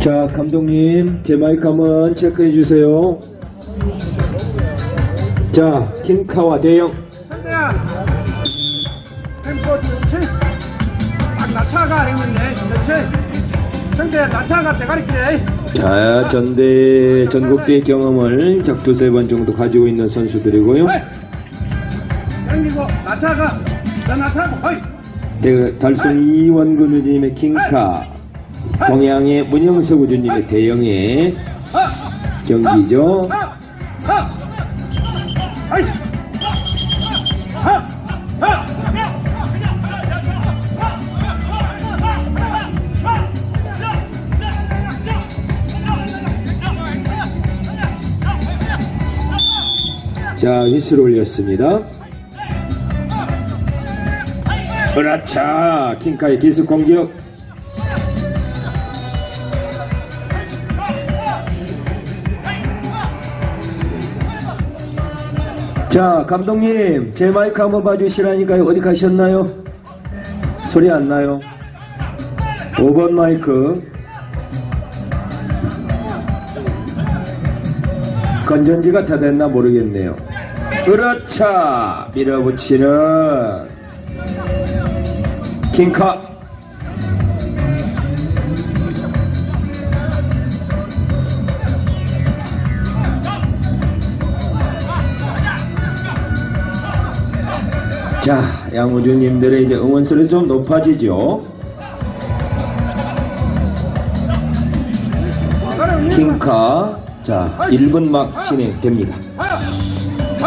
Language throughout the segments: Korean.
자, 감독님, 제 마이크 한번 체크해 주세요. 자, 킹카와 대형. 템포 좋지? 딱 낮춰가 대가리 그래 자, 전대, 전국대 경험을 작 두세 번 정도 가지고 있는 선수들이고요. 당기고 허이! 네, 달성 이원근 우주님의 킹카, 동양의 문영석 우주님의 대형의 경기죠. 아이씨 자, 휘슬 올렸습니다. 으라차! 킹카의 기습 공격. 자, 감독님, 제 마이크 한번 봐주시라니까요. 어디 가셨나요? 소리 안 나요? 5번 마이크. 건전지가 다 됐나 모르겠네요. 그렇차! 밀어붙이는 킹카. 자, 양우주님들의 이제 응원소리 좀 높아지죠. 킹카. 자, 1분 막 진행됩니다.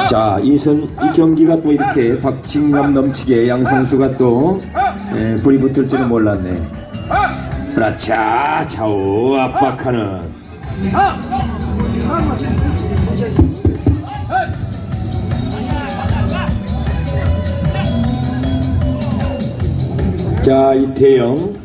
자, 이 선, 이 경기가 또 이렇게 박진감 넘치게 양 선수가 또 에, 불이 붙을 줄은 몰랐네. 그렇자, 좌우 압박하는. 자, 이태영.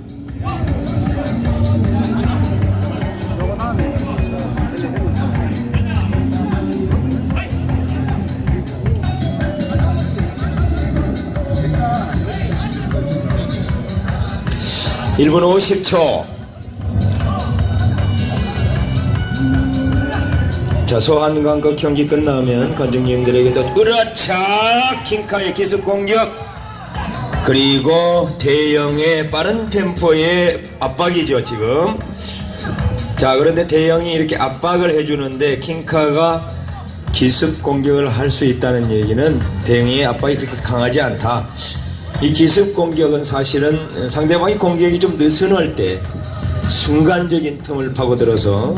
일분 50초. 자, 소한강급 경기 끝나면 관중님들에게 또 으라차! 킹카의 기습 공격. 그리고 대형의 빠른 템포의 압박이죠, 지금. 자, 그런데 대형이 이렇게 압박을 해주는데 킹카가 기습 공격을 할 수 있다는 얘기는 대형의 압박이 그렇게 강하지 않다. 이 기습 공격은 사실은 상대방이 공격이 좀 느슨할 때 순간적인 틈을 파고들어서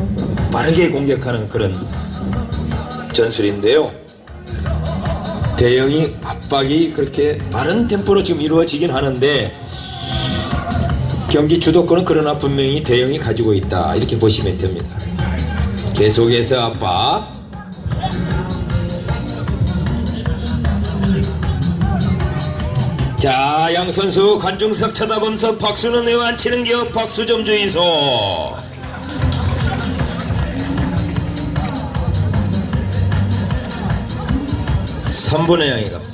빠르게 공격하는 그런 전술인데요. 대형이 압박이 그렇게 빠른 템포로 지금 이루어지긴 하는데 경기 주도권은 그러나 분명히 대형이 가지고 있다 이렇게 보시면 됩니다. 계속해서 압박 자, 양 선수 관중석 쳐다보면서 박수는 왜 안 치는 겨? 박수 좀 주이소. 삼분의 양이 갑니다.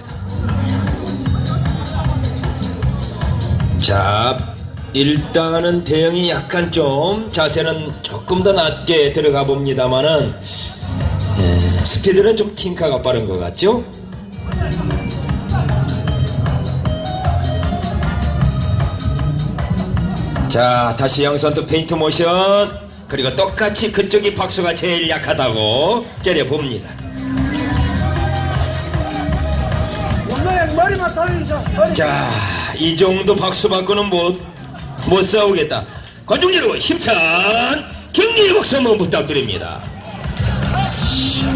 자, 일단은 대형이 약간 좀 자세는 조금 더 낮게 들어가 봅니다만은 예, 스피드는 좀 킹카가 빠른 것 같죠? 자, 다시 양선투 페인트 모션. 그리고 똑같이 그쪽이 박수가 제일 약하다고 째려봅니다. 자, 이 정도 박수 받고는 못, 못 싸우겠다. 관중 여러분, 힘찬 경기의 박수 한번 부탁드립니다.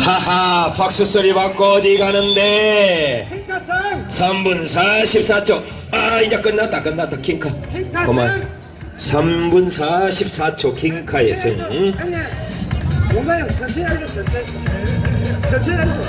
하하, 박수 소리 받고 어디 가는데? 킹카승 3분 44초. 아, 이제 끝났다, 끝났다, 킹카. 그만. 3분 44초 킹카의 승. 뭔가요? 천천히 하죠, 천천히. 천천히 하죠.